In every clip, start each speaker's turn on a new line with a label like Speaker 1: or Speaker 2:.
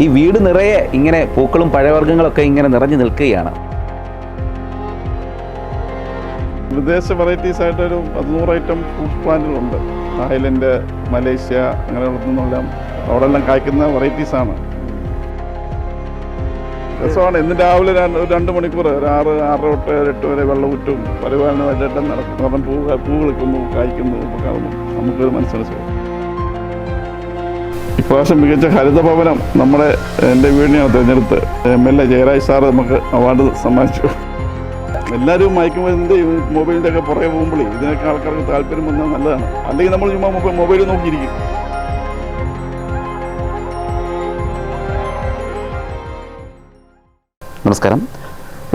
Speaker 1: ഈ വീട് നിറയെ ഇങ്ങനെ പൂക്കളും പഴവർഗങ്ങളൊക്കെ ഇങ്ങനെ നിറഞ്ഞു നിൽക്കുകയാണ്.
Speaker 2: വിദേശ വെറൈറ്റീസ് ആയിട്ട് ഒരു പതിനൂറ് ഐറ്റം ഫ്രൂട്ട് പ്ലാന്റുകളുണ്ട് തായ്ലൻഡ് മലേഷ്യ അങ്ങനെയുള്ളതെന്നെല്ലാം അവിടെ എല്ലാം കായ്ക്കുന്ന വെറൈറ്റീസ് ആണ്. രസമാണ്. ഇന്ന് രാവിലെ ഒരു രണ്ട് മണിക്കൂർ ഒരു ആറ് ആറര തൊട്ട് എട്ട് വരെ വെള്ളം ഊറ്റും പരിപാലനമായിട്ട് നടക്കും. കാരണം പൂ പൂ കളിക്കുന്നു കായ്ക്കുന്നു നമുക്കൊരു മനസ്സിന് സുഖം. ഇപ്രാവശ്യം മികച്ച ഹരിത ഭവനം നമ്മുടെ എന്റെ വീടിനെയാണ് തിരഞ്ഞെടുത്ത്. M L A Jayaraj sir നമുക്ക് അവാർഡ് സമ്മാനിച്ചു. എല്ലാവരും മയക്കുമരുന്നിന്റെ മൊബൈലിന്റെ ഒക്കെ പുറകെ പോകുമ്പോഴേ ഇതിനൊക്കെ ആൾക്കാർക്ക് താല്പര്യം വന്നാൽ നല്ലതാണ്. അല്ലെങ്കിൽ നമ്മൾ ചുമ്മാ മൊബൈൽ നോക്കിയിരിക്കും.
Speaker 1: നമസ്കാരം.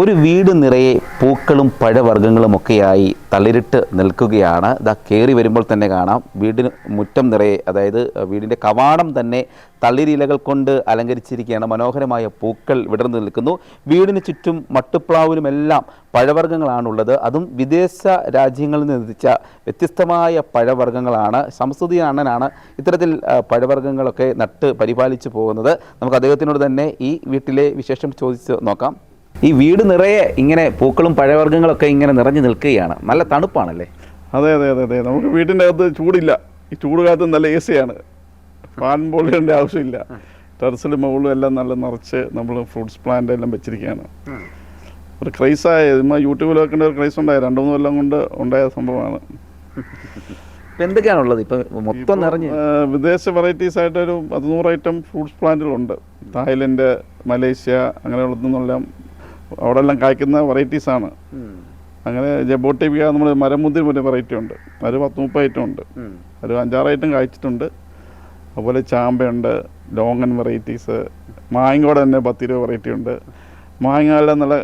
Speaker 1: ഒരു വീട് നിറയെ പൂക്കളും പഴവർഗങ്ങളും ഒക്കെയായി തളിരിട്ട് നിൽക്കുകയാണ്. ഇതാ കയറി വരുമ്പോൾ തന്നെ കാണാം. വീടിന് മുറ്റം നിറയെ അതായത് വീടിന്റെ കവാടം തന്നെ തളിരിലകൾ കൊണ്ട് അലങ്കരിച്ചിരിക്കുകയാണ്. മനോഹരമായ പൂക്കൾ വിടർന്നു നിൽക്കുന്നു. വീടിന് ചുറ്റും മട്ടുപ്ലാവിലുമെല്ലാം പഴവർഗങ്ങളാണുള്ളത്. അതും വിദേശ രാജ്യങ്ങളിൽ നിന്ന് എത്തിച്ച വ്യത്യസ്തമായ പഴവർഗങ്ങളാണ്. സംസ്കൃതി അണ്ണനാണ് ഇത്തരത്തിൽ പഴവർഗങ്ങളൊക്കെ നട്ട് പരിപാലിച്ചു പോകുന്നത്. നമുക്ക് അദ്ദേഹത്തിനോട് തന്നെ ഈ വീട്ടിലെ വിശേഷം ചോദിച്ച് നോക്കാം. ഈ വീട് നിറയെ ഇങ്ങനെ പൂക്കളും പഴവർഗങ്ങളൊക്കെ ഇങ്ങനെ നിറഞ്ഞു നിൽക്കുകയാണ്. നല്ല തണുപ്പാണല്ലേ?
Speaker 2: അതെ അതെ അതെ അതെ. നമുക്ക് വീട്ടിന്റെ അകത്ത് ചൂടില്ല. ഈ ചൂട് കാലത്ത് നല്ല എ സിയാണ് ഫാൻ ബോളിയുടെ ആവശ്യമില്ല. ടെറസിലും മുകളിലും എല്ലാം നല്ല നിറച്ച് നമ്മൾ ഫ്രൂട്ട്സ് പ്ലാന്റ് എല്ലാം വെച്ചിരിക്കുകയാണ്. ഒരു ക്രൈസായ നമ്മൾ യൂട്യൂബിൽ വെക്കേണ്ട ഒരു ക്രൈസ് ഉണ്ടായ രണ്ട് മൂന്ന് കൊല്ലം കൊണ്ട് ഉണ്ടായ സംഭവമാണ്.
Speaker 1: എന്തൊക്കെയാണുള്ളത്? ഇപ്പം മൊത്തം നിറഞ്ഞ്.
Speaker 2: വിദേശ വെറൈറ്റീസ് ആയിട്ട് ഒരു പതിനൂറ് ഐറ്റം ഫ്രൂട്ട്സ് പ്ലാന്റുകളുണ്ട് തായ്ലൻഡ് മലേഷ്യ അങ്ങനെയുള്ളതെന്നെല്ലാം അവിടെ എല്ലാം കായ്ക്കുന്ന വെറൈറ്റീസ് ആണ്. അങ്ങനെ ജബോട്ടിപ്പിക്ക നമ്മൾ മരമുന്തിരി പോലെ വെറൈറ്റി ഉണ്ട്. ഒരു പത്ത് മുപ്പത് ഐറ്റം ഉണ്ട്. ഒരു അഞ്ചാറ് ഐറ്റം കായ്ച്ചിട്ടുണ്ട്. അതുപോലെ ചാമ്പയുണ്ട് ലോങ്ങൻ വെറൈറ്റീസ് മാങ്ങയോടെ തന്നെ പത്തിരുപത് വെറൈറ്റി ഉണ്ട്. മാങ്ങയെല്ലാം നല്ല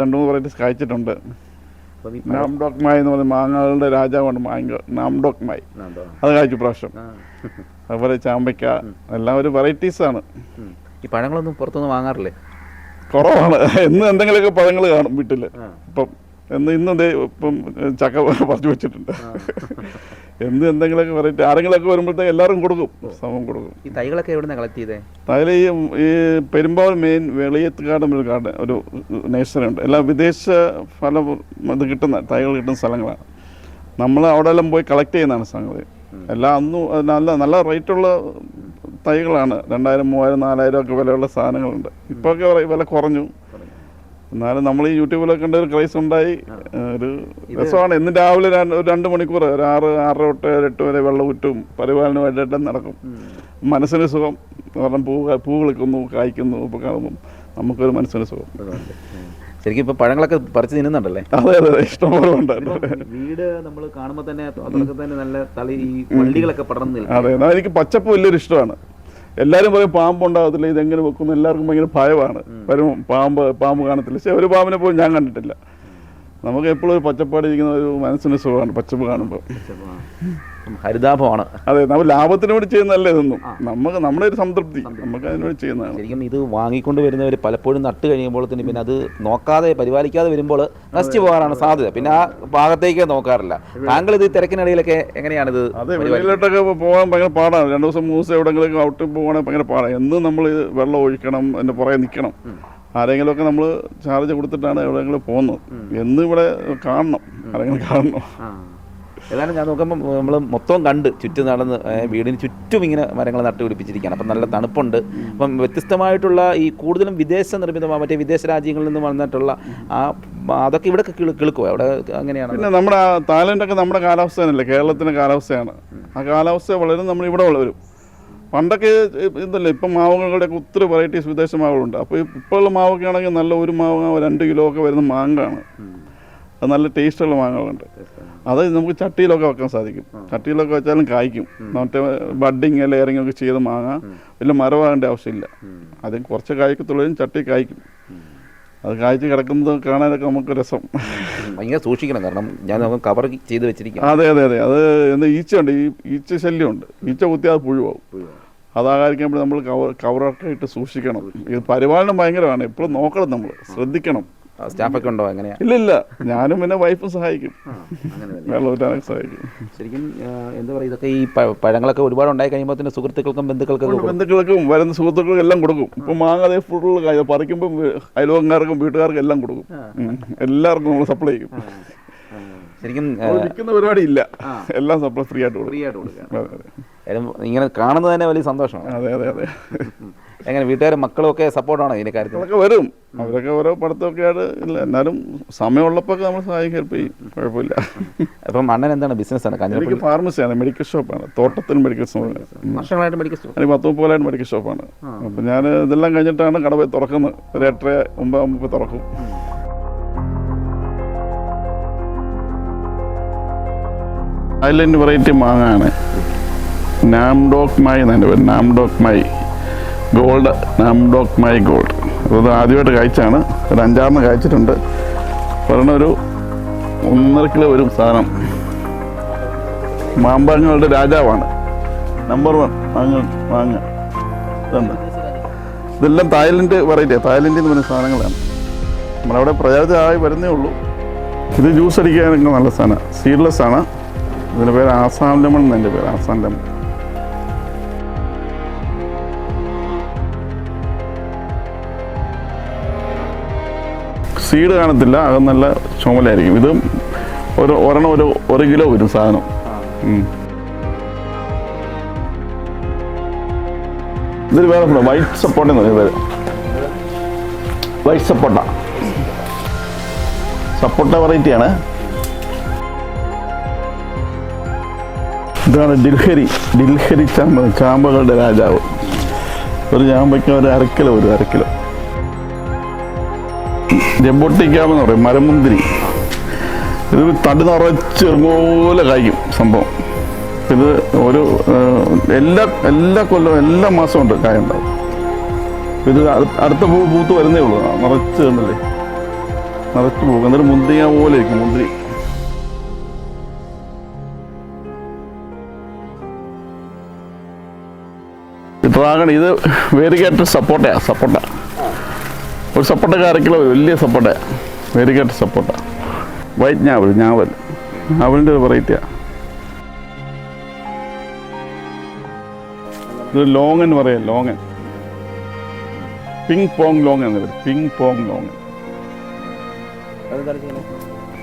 Speaker 2: രണ്ട് മൂന്ന് വെറൈറ്റീസ് കായ്ച്ചിട്ടുണ്ട്. നാംഡോക് മായി എന്ന് പറഞ്ഞ മാങ്ങകളുടെ രാജാവാണ് മാങ്ങ നാംഡോക് മായ്. അത് കായ്ച്ചു പ്രാവശ്യം. അതുപോലെ ചാമ്പയ്ക്ക എല്ലാം ഒരു
Speaker 1: വെറൈറ്റീസാണ്. ഈ പഴങ്ങളൊന്നും പുറത്തുനിന്ന് വാങ്ങാറില്ലേ?
Speaker 2: കുറവാണ്. എന്ന് എന്തെങ്കിലുമൊക്കെ പഴങ്ങൾ കാണും വീട്ടിൽ. ഇപ്പം എന്ന് ഇന്ന് എന്തേ ഇപ്പം ചക്ക പറിച്ചു വെച്ചിട്ടുണ്ട്. എന്ന് എന്തെങ്കിലുമൊക്കെ വെറൈറ്റി ആരെങ്കിലുമൊക്കെ വരുമ്പോഴത്തേക്ക് എല്ലാവരും കൊടുക്കും സമം കൊടുക്കും.
Speaker 1: ഈ തൈകളൊക്കെ എവിടെ നിന്ന് കളക്ട് ചെയ്തേ?
Speaker 2: അതിൽ ഈ ഈ പെരുമ്പാവൂർ മെയിൻ വെളിയത്തുകാട് ഒരു കാട് ഒരു നേഴ്സറി ഉണ്ട്. എല്ലാ വിദേശ ഫലം ഇത് കിട്ടുന്ന തൈകൾ കിട്ടുന്ന സ്ഥലങ്ങളാണ്. നമ്മൾ അവിടെ എല്ലാം പോയി കളക്ട് ചെയ്യുന്നതാണ് സംഗതി. എല്ലാം അന്നും നല്ല നല്ല റേറ്റുള്ള തൈകളാണ്. രണ്ടായിരം മൂവായിരം നാലായിരം ഒക്കെ വിലയുള്ള സാധനങ്ങളുണ്ട്. ഇപ്പോൾ ഒക്കെ വില കുറഞ്ഞു. എന്നാലും നമ്മൾ ഈ യൂട്യൂബിലൊക്കെ കണ്ട ഒരു ക്രൈസ് ഉണ്ടായി. ഒരു രസമാണ്. ഇന്ന് രാവിലെ ഒരു രണ്ട് മണിക്കൂർ ഒരു ആറ് ആറര തൊട്ട് ഏഴ് എട്ട് വരെ വെള്ളം ഊറ്റും പരിപാലനമായിട്ട് നടക്കും. മനസ്സിന് സുഖം. കാരണം പൂ പൂ കളിക്കുന്നു കായ്ക്കുന്നു ഇപ്പോൾ കാണുമ്പം നമുക്കൊരു മനസ്സിന് സുഖം.
Speaker 1: ശരിക്കും ഇപ്പൊ പഴങ്ങളൊക്കെ പറിച്ച് തിന്നുന്നുണ്ടല്ലേ?
Speaker 2: അതെ അതെ ഇഷ്ടംപോലെ ഉണ്ട്
Speaker 1: വീട് നമ്മൾ കാണുമ്പോൾ തന്നെ തന്നെ നല്ല തളി ഈ വള്ളികളൊക്കെ പടർന്നില്ല
Speaker 2: അതെ. എനിക്ക് പച്ചപ്പ് വലിയൊരു ഇഷ്ടമാണ്. എല്ലാവരും പറയും പാമ്പ് ഉണ്ടാകത്തില്ല ഇതെങ്ങനെ വെക്കുന്നു? എല്ലാവർക്കും ഭയങ്കര ഭയമാണ്. വരും പാമ്പ് പാമ്പ് കാണത്തില്ല. പക്ഷേ ഒരു പാമ്പിനെ പോലും ഞാൻ കണ്ടിട്ടില്ല. നമുക്ക് എപ്പോഴും ഒരു പച്ചപ്പാടിരിക്കുന്ന ഒരു മനസ്സിന് സുഖമാണ് പച്ചപ്പ് കാണുമ്പോൾ
Speaker 1: ഹരിതാഭമാണ്.
Speaker 2: അതെ നമ്മൾ ലാഭത്തിന് വേണ്ടി ചെയ്യുന്നതല്ലേ ഇതൊന്നും. നമുക്ക് നമ്മുടെ ഒരു സംതൃപ്തി. നമുക്ക് അതിന് വേണ്ടി ചെയ്യുന്നതാണ്.
Speaker 1: ശരിക്കും ഇത് വാങ്ങിക്കൊണ്ട് വരുന്നവർ പലപ്പോഴും നട്ട് കഴിയുമ്പോൾ തന്നെ പിന്നെ അത് നോക്കാതെ പരിപാലിക്കാതെ വരുമ്പോൾ നശിച്ചു പോകാനാണ് സാധ്യത. പിന്നെ ആ ഭാഗത്തേക്ക് നോക്കാറില്ല. താങ്കൾ ഇത് തിരക്കിനിടയിലൊക്കെ എങ്ങനെയാണിത്
Speaker 2: അതെ വെളിയിലോട്ടൊക്കെ പോകാൻ ഭയങ്കര പാടാണ്. രണ്ടു ദിവസം മൂന്ന് ദിവസം എവിടെയെങ്കിലും ഔട്ട് പോകണമെങ്കിൽ ഭയങ്കര പാടാണ്. എന്നും നമ്മൾ വെള്ളം ഒഴിക്കണം എന്റെ പുറകെ നിൽക്കണം. ആരെങ്കിലുമൊക്കെ നമ്മൾ ചാർജ് കൊടുത്തിട്ടാണ് എവിടെയെങ്കിലും പോകുന്നത്. എന്ന് ഇവിടെ കാണണം. ആരെങ്കിലും കാണണം.
Speaker 1: ഏതായാലും ഞാൻ നോക്കുമ്പോൾ നമ്മൾ മൊത്തം കണ്ട് ചുറ്റും നടന്ന് വീടിന് ചുറ്റും ഇങ്ങനെ മരങ്ങൾ നട്ടുപിടിപ്പിച്ചിരിക്കുകയാണ് അപ്പം നല്ല തണുപ്പുണ്ട്. അപ്പം വ്യത്യസ്തമായിട്ടുള്ള ഈ കൂടുതലും വിദേശ നിർമ്മിതമായ മറ്റേ വിദേശ രാജ്യങ്ങളിൽ നിന്ന് വന്നിട്ടുള്ള ആ അതൊക്കെ ഇവിടെ കിളുക്കുമോ അവിടെ അങ്ങനെയാണ്?
Speaker 2: പിന്നെ നമ്മുടെ തായ്ലൻഡൊക്കെ നമ്മുടെ കാലാവസ്ഥ തന്നെയല്ലേ? കേരളത്തിന്റെ കാലാവസ്ഥയാണ്. ആ കാലാവസ്ഥ വളരും നമ്മൾ ഇവിടെ വളരും പണ്ടൊക്കെ ഇതല്ല ഇപ്പം മാവുകളുടെയൊക്കെ ഒത്തിരി വെറൈറ്റീസ് വിദേശ മാവുകളുണ്ട്. അപ്പോൾ ഇപ്പോഴുള്ള മാവൊക്കെ ആണെങ്കിൽ നല്ല ഒരു മാവ് രണ്ട് കിലോ ഒക്കെ വരുന്ന മാങ്ങാണ്. അത് നല്ല ടേസ്റ്റുള്ള മാങ്ങകളുണ്ട്. അത് നമുക്ക് ചട്ടിയിലൊക്കെ വെക്കാൻ സാധിക്കും. ചട്ടിയിലൊക്കെ വെച്ചാലും കായ്ക്കും. മറ്റേ ബഡിങ് ലെയറിങ് ഒക്കെ ചെയ്ത് മാങ്ങ വലിയ മരവാകേണ്ട ആവശ്യമില്ല. അതും കുറച്ച് കായ്ക്കത്തുള്ളതും ചട്ടി കായ്ക്കും. അത് കാഴ്ച കിടക്കുന്നത് കാണാനൊക്കെ നമുക്ക് രസം.
Speaker 1: ഭയങ്കര സൂക്ഷിക്കണം. കാരണം ഞാൻ കവർ ചെയ്ത് വെച്ചിരിക്കാം
Speaker 2: അതെ അതെ അതെ. അത് എന്താ ഈച്ചയുണ്ട്. ഈ ഈച്ച ശല്യമുണ്ട്. ഈച്ച കുത്തിയാൽ പുഴുവാകും അതാകാതിരിക്കുമ്പോൾ നമ്മൾ കവർ കവറൊക്കെ ഇട്ട് സൂക്ഷിക്കണം. ഇത് പരിപാലനം ഭയങ്കരമാണ്. എപ്പോഴും നോക്കണം നമ്മൾ. ശ്രദ്ധിക്കണം.
Speaker 1: സ്റ്റാഫൊക്കെ ഉണ്ടോ? എങ്ങനെയാ?
Speaker 2: ഇല്ല ഇല്ല. ഞാനും പിന്നെ വൈഫും സഹായിക്കും. വെള്ളം ഊറ്റാനൊക്കെ സഹായിക്കും.
Speaker 1: ശരിക്കും എന്താ പറയുക ഇതൊക്കെ ഈ പഴങ്ങളൊക്കെ ഒരുപാട് ഉണ്ടായി കഴിയുമ്പോൾ തന്നെ സുഹൃത്തുക്കൾക്കും ബന്ധുക്കൾക്കും.
Speaker 2: ബന്ധുക്കൾക്കും വരുന്ന സുഹൃത്തുക്കൾക്കും എല്ലാം കൊടുക്കും. ഇപ്പം മാങ്ങ അതേ ഫുള്ള് പറിക്കുമ്പോൾ അയൽവക്കാർക്കും വീട്ടുകാർക്കും എല്ലാം കൊടുക്കും. എല്ലാവർക്കും നമ്മൾ സപ്ലൈ ചെയ്യും.
Speaker 1: ശരിക്കും
Speaker 2: വിൽക്കുന്ന പരിപാടി ഇല്ല. എല്ലാം സപ്ലൈ ഫ്രീ ആയിട്ട്
Speaker 1: ഫ്രീ ആയിട്ട് കൊടുക്കുക. ഇങ്ങനെ കാണുന്നത് തന്നെ വലിയ സന്തോഷമാണ്.
Speaker 2: അതെ അതെ അതെ.
Speaker 1: എങ്ങനെ വീട്ടുകാരും മക്കളും ഒക്കെ സപ്പോർട്ടാണോ ഇതിന്റെ കാര്യത്തിൽ?
Speaker 2: അവരൊക്കെ വരും. അവരൊക്കെ ഓരോ പഠിത്തമൊക്കെയാണ് ഇല്ല. എന്നാലും സമയമുള്ളപ്പോൾ നമ്മൾ സഹായിക്കും ഹെൽപ്പ് ചെയ്യും. കുഴപ്പമില്ല.
Speaker 1: അപ്പം അണ്ണൻ എന്താണ് ബിസിനസ് ആണ്?
Speaker 2: എനിക്ക് ഫാർമസിയാണ് മെഡിക്കൽ ഷോപ്പാണ്. തോട്ടത്തിൽ മെഡിക്കൽ ഷോപ്പ്.
Speaker 1: വർഷങ്ങളായിട്ട് മെഡിക്കൽ ഷോപ്പ്.
Speaker 2: എനിക്ക് പത്ത് മുപ്പതിലായിട്ട് മെഡിക്കൽ ഷോപ്പാണ്. അപ്പം ഞാൻ ഇതെല്ലാം കഴിഞ്ഞിട്ടാണ് കട പോയി തുറക്കുന്നത്. ഒരു എട്ടര ഒമ്പതാകുമ്പോൾ തുറക്കും. ഐലൻഡ് വെറൈറ്റി മാങ്ങയാണ് നാംഡോക് മൈ എന്നെ പേര്. Nam Dok Mai gold Nam Dok Mai gold. ഇത് ആദ്യമായിട്ട് കഴിച്ചാണ്. ഒരു അഞ്ചാറിന് കഴിച്ചിട്ടുണ്ട്. പറഞ്ഞ ഒരു ഒന്നര കിലോ വരും സാധനം. മാമ്പഴങ്ങളുടെ രാജാവാണ്. നമ്പർ വൺ മാങ്ങ മാങ്ങ. ഇതെല്ലാം തായ്ലൻഡ് വെറൈറ്റിയാണ് തായ്ലൻഡിൽ നിന്ന് വരുന്ന സാധനങ്ങളാണ്. നമ്മളവിടെ പ്രചാരിതമായി വരുന്നേ ഉള്ളൂ. ഇത് ജ്യൂസ് അടിക്കാനൊക്കെ നല്ല സാധനമാണ് സീഡ്ലെസ് ആണ്. ഇതിന്റെ പേര് ആസാം ലെമൺ എന്നതിന്റെ പേര്. ആസാം ലെമൺ. സീഡ് കാണത്തില്ല അത് നല്ല ചുമലായിരിക്കും. ഇത് ഒരു ഒരെണ്ണം ഒരു ഒരു കിലോ വരും സാധനം. ഇതിൽ വേറെ വൈറ്റ് സപ്പോട്ട വൈറ്റ് സപ്പോട്ട സപ്പോട്ട വെറൈറ്റിയാണ് ഇതാണ് ഡിൽഹരി ഡിൽഹരി ചാമ്പ ചാമ്പകളുടെ രാജാവ്. ഒരു ചാമ്പയ്ക്ക് ഒരു അരക്കിലോ ഒരു അരക്കിലോ ജബൊട്ടിക്കാമെന്ന് പറയും മരമുന്തിരി. ഇത് തടി നിറച്ച് പോലെ കായ്ക്കും സംഭവം. ഇത് ഒരു എല്ലാ എല്ലാ കൊല്ലവും എല്ലാ മാസവും ഉണ്ട് കായ ഉണ്ടാവും ഇത് അടുത്ത പൂ പൂത്ത് വരുന്നേ ഉള്ളൂ. നിറച്ച് കണ്ടല്ലേ നിറച്ച് പോകും എന്നിട്ട് മുന്തിരിങ്ങ പോലെ ഇരിക്കും മുന്തിരി. ഡ്രാഗൺ ഇത് വേരികേറ്റ സപ്പോർട്ടാ സപ്പോട്ട ഒരു സപ്പോട്ടയ്ക്ക് അര കിലോ വരും. വലിയ സപ്പോട്ട വേരികേറ്റ സപ്പോട്ട വൈറ്റ് ഞാവൽ ഞാവൽ. ഞാവലിന്റെ ഒരു വെറൈറ്റിയാണ് ഇത് ലോങ് എന്ന് പറയാം ലോങ്ങൻ. പിങ് പോങ് ലോങ് എന്ന് പറയും. പിങ് പോങ് ലോങ്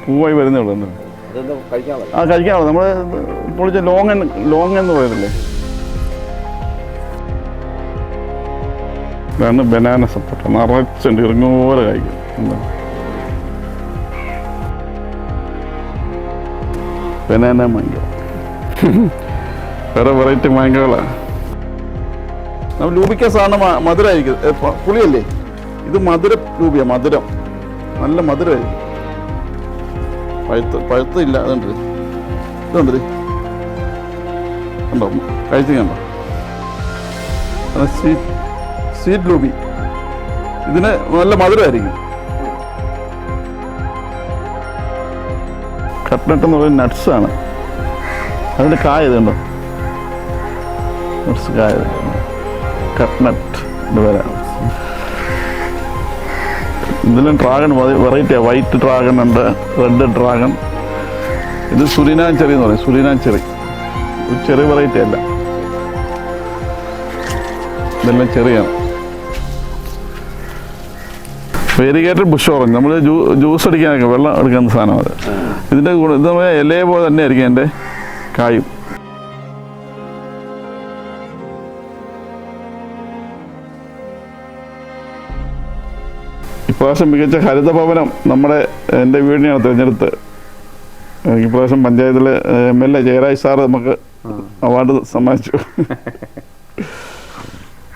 Speaker 2: പൂവായി വരുന്നേ ഉള്ളൂ എന്താ ആ കഴിക്കാമോ നമ്മൾ പൊളിച്ച ലോങ്ങൻ ലോങ് എന്ന് പറയുന്നില്ലേ? ഇതാണ് ബനാന സപ്പോട്ട നിറച്ചുണ്ട് ഇറങ്ങോലെ എന്താ? ബനാന മാങ്കോ വേറെ വെറൈറ്റി മാങ്കോകളാണ് നമ്മൾ ലൂബിക്ക സാധനം മധുര മധുരമായിരിക്കും പുളിയല്ലേ? ഇത് മധുര ലൂബിയ മധുരം. നല്ല മധുരമായിരിക്കും പഴുത്ത് പഴുത്തില്ല അതുണ്ട്. ഇതുണ്ട്. ഇത്. കണ്ടോ? കഴിച്ചു കണ്ടോ? സ്വീറ്റ് ലൂബി. ഇതിന് നല്ല മധുരമായിരിക്കും കട്ട്നട്ട് എന്ന് പറയുന്നത് ആണ്. അതിന്റെ കായ ഇതുണ്ടോ? നട്ട്സ് കായ. കട്ട്നട്ട് എന്ന് ഇതിലും ഡ്രാഗൺ വെറൈറ്റിയാണ് വൈറ്റ് ഡ്രാഗൺ ഉണ്ട് റെഡ് ഡ്രാഗൺ ഇത് സുരിനാൻ ചെറി എന്ന് പറയും. സുരിനാൻ ചെറി. ചെറിയ വെറൈറ്റി അല്ല. ഇതെല്ലാം ചെറിയാണ്. വേരിഗേറ്റഡ് ബുഷ് ഓറഞ്ച് നമ്മൾ ജ്യൂസ് അടിക്കാനൊക്കെ വെള്ളം എടുക്കുന്ന സാധനം അത്. ഇതിന്റെ ഗുണം ഇത് നമ്മൾ ഇലയെ പോലെ തന്നെയായിരിക്കും എന്റെ കായും. ഇപ്രാവശ്യം മികച്ച ഹരിതഭവനം നമ്മുടെ എന്റെ വീടിനെയാണ് തിരഞ്ഞെടുത്ത്. ഇപ്രാവശ്യം പഞ്ചായത്തിലെ M L A Jayaraj sir നമുക്ക് അവാർഡ് സമ്മാനിച്ചു.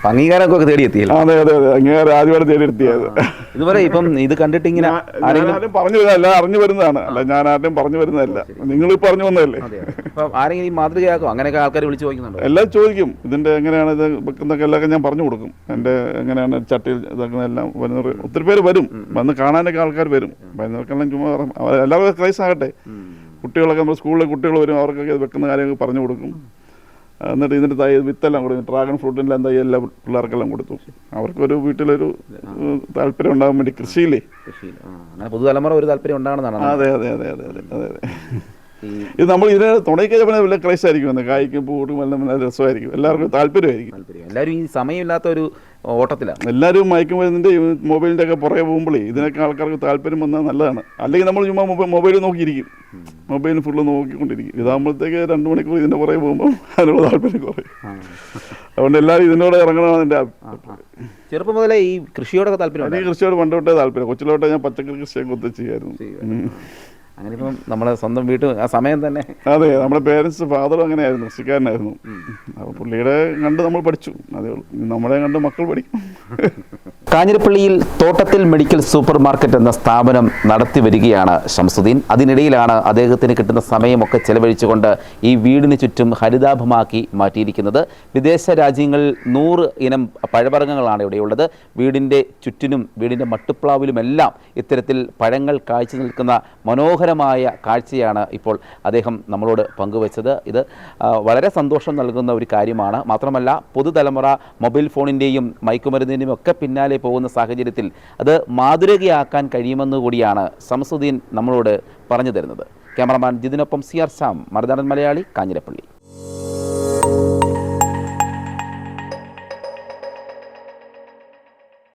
Speaker 1: അംഗീകാരമൊക്കെ തേടിയെത്തിയല്ലോ
Speaker 2: അതെ അതെ അതെ. അങ്ങനെ ആദ്യമായിട്ട് തേടിയെത്തിയത്
Speaker 1: ഇതുവരെ ഇപ്പം ഇത് കണ്ടിട്ട് ഇങ്ങനെ ആരെങ്കിലും
Speaker 2: പറഞ്ഞു വരുന്നതല്ല അറിഞ്ഞു വരുന്നതാണ്. അല്ല ഞാൻ ആരും പറഞ്ഞു വരുന്നതല്ല. നിങ്ങൾ പറഞ്ഞു വന്നതല്ലേ?
Speaker 1: ആരെങ്കിലും ഈ മാതൃകയാക്കും? അങ്ങനെയൊക്കെ ആൾക്കാർ വിളിച്ചു ചോദിക്കുന്നുണ്ട്?
Speaker 2: എല്ലാം ചോദിക്കും. ഇതിന്റെ എങ്ങനെയാണ് ഇത് വെക്കുന്നൊക്കെ എല്ലാം ഞാൻ പറഞ്ഞു കൊടുക്കും. എന്റെ എങ്ങനെയാണ് ചട്ടിയിൽ ഇതാക്കുന്നതെല്ലാം വരുന്നവർ ഒത്തിരി പേര് വരും. വന്ന് കാണാനൊക്കെ ആൾക്കാർ വരും. വരുന്നവർക്കെല്ലാം ചുമ്മാ എല്ലാവരും ക്രൈസ് ആകട്ടെ കുട്ടികളൊക്കെ നമ്മുടെ സ്കൂളിലെ കുട്ടികൾ വരും. അവർക്കൊക്കെ വെക്കുന്ന കാര്യങ്ങൾ പറഞ്ഞു കൊടുക്കും. എന്നിട്ട് ഇതിന്റെ തൈ വിത്തെല്ലാം കൊടുത്തു ഡ്രാഗൺ ഫ്രൂട്ടിന്റെ തൈ എല്ലാ പിള്ളേർക്കെല്ലാം കൊടുത്തു. അവർക്കൊരു വീട്ടിലൊരു താല്പര്യം ഉണ്ടാകാൻ വേണ്ടി കൃഷിയിലേ.
Speaker 1: പുതുതലമുറ ഒരു താല്പര്യം ഉണ്ടാകണമെന്നാണ്
Speaker 2: അതെ അതെ അതെ അതെ അതെ അതെ അതെ. ഇത് നമ്മൾ ഇതിനെ തുടങ്ങിക്കഴിഞ്ഞാൽ വലിയ ക്ലേശായിരിക്കും കായ്ക്കും പൂട്ടും എല്ലാം നല്ല രസമായിരിക്കും. എല്ലാവർക്കും താല്പര്യമായിരിക്കും.
Speaker 1: എല്ലാവരും ഈ സമയമില്ലാത്ത ഒരു ഓട്ടത്തിലാണ്
Speaker 2: എല്ലാവരും മയക്കുമരുന്നിന്റെ മൊബൈലിന്റെ ഒക്കെ പുറകെ പോകുമ്പോഴേ ഇതിനൊക്കെ ആൾക്കാർക്ക് താല്പര്യം വന്നാൽ നല്ലതാണ്. അല്ലെങ്കിൽ നമ്മൾ ചുമ്മാ മൊബൈൽ മൊബൈൽ നോക്കിയിരിക്കും. മൊബൈൽ ഫുള്ള് നോക്കിക്കൊണ്ടിരിക്കും. ഇതാകുമ്പോഴത്തേക്ക് രണ്ട് മണിക്കൂർ ഇതിന്റെ പുറകെ പോകുമ്പോൾ അതിനുള്ള താല്പര്യം കുറയും. അതുകൊണ്ട് എല്ലാവരും ഇതിനോട് ഇറങ്ങണമെന്ന് എന്റെ
Speaker 1: ചെറുപ്പം മുതലേ ഈ കൃഷിയോടൊക്കെ താല്പര്യം
Speaker 2: എനിക്ക് കൃഷിയോട് പണ്ടോട്ടേ താല്പര്യം കൊച്ചിലോട്ടെ ഞാൻ പച്ചക്കറി കൃഷിയൊക്കെ ഒത്തിരി ചെയ്യായിരുന്നു.
Speaker 1: അങ്ങനെ ഇപ്പം നമ്മളെ സ്വന്തം വീട്ടിൽ ആ സമയം തന്നെ.
Speaker 2: അതെ നമ്മുടെ പേരൻസ് ഫാദറും അങ്ങനെയായിരുന്നു കൃഷിക്കാരനായിരുന്നു അപ്പോൾ പുള്ളിയുടെ കണ്ട് നമ്മൾ പഠിച്ചു അതേ ഉള്ളൂ. നമ്മളെ കണ്ട് മക്കൾ പഠിക്കും.
Speaker 1: കാഞ്ഞിരപ്പള്ളിയിൽ തോട്ടത്തിൽ മെഡിക്കൽ സൂപ്പർ മാർക്കറ്റ് എന്ന സ്ഥാപനം നടത്തി വരികയാണ് ഷംസുദ്ദീൻ അതിനിടയിലാണ് അദ്ദേഹത്തിന് കിട്ടുന്ന സമയമൊക്കെ ചെലവഴിച്ചുകൊണ്ട് ഈ വീടിന് ചുറ്റും ഹരിതാഭമാക്കി മാറ്റിയിരിക്കുന്നത്. വിദേശ രാജ്യങ്ങളിൽ നൂറ് ഇനം പഴവർഗങ്ങളാണ് ഇവിടെയുള്ളത് വീടിന്റെ ചുറ്റിനും വീടിന്റെ മട്ടുപ്ലാവിലുമെല്ലാം ഇത്തരത്തിൽ പഴങ്ങൾ കാഴ്ച നിൽക്കുന്ന മനോഹരമായ കാഴ്ചയാണ് ഇപ്പോൾ അദ്ദേഹം നമ്മളോട് പങ്കുവച്ചത്. ഇത് വളരെ സന്തോഷം നൽകുന്ന ഒരു കാര്യമാണ്. മാത്രമല്ല പുതുതലമുറ മൊബൈൽ ഫോണിന്റെയും മയക്കുമരുന്നിന്റെയും ഒക്കെ പിന്നാലെ പോകുന്ന സാഹചര്യത്തിൽ അത് മാതൃകയാക്കാൻ കഴിയുമെന്ന് കൂടിയാണ് സംസുദ്ദീൻ നമ്മളോട് പറഞ്ഞു തരുന്നത്. ക്യാമറമാൻ ജിതിനൊപ്പം സി ആർ സാം മറുനാടൻ മലയാളി കാഞ്ഞിരപ്പള്ളി.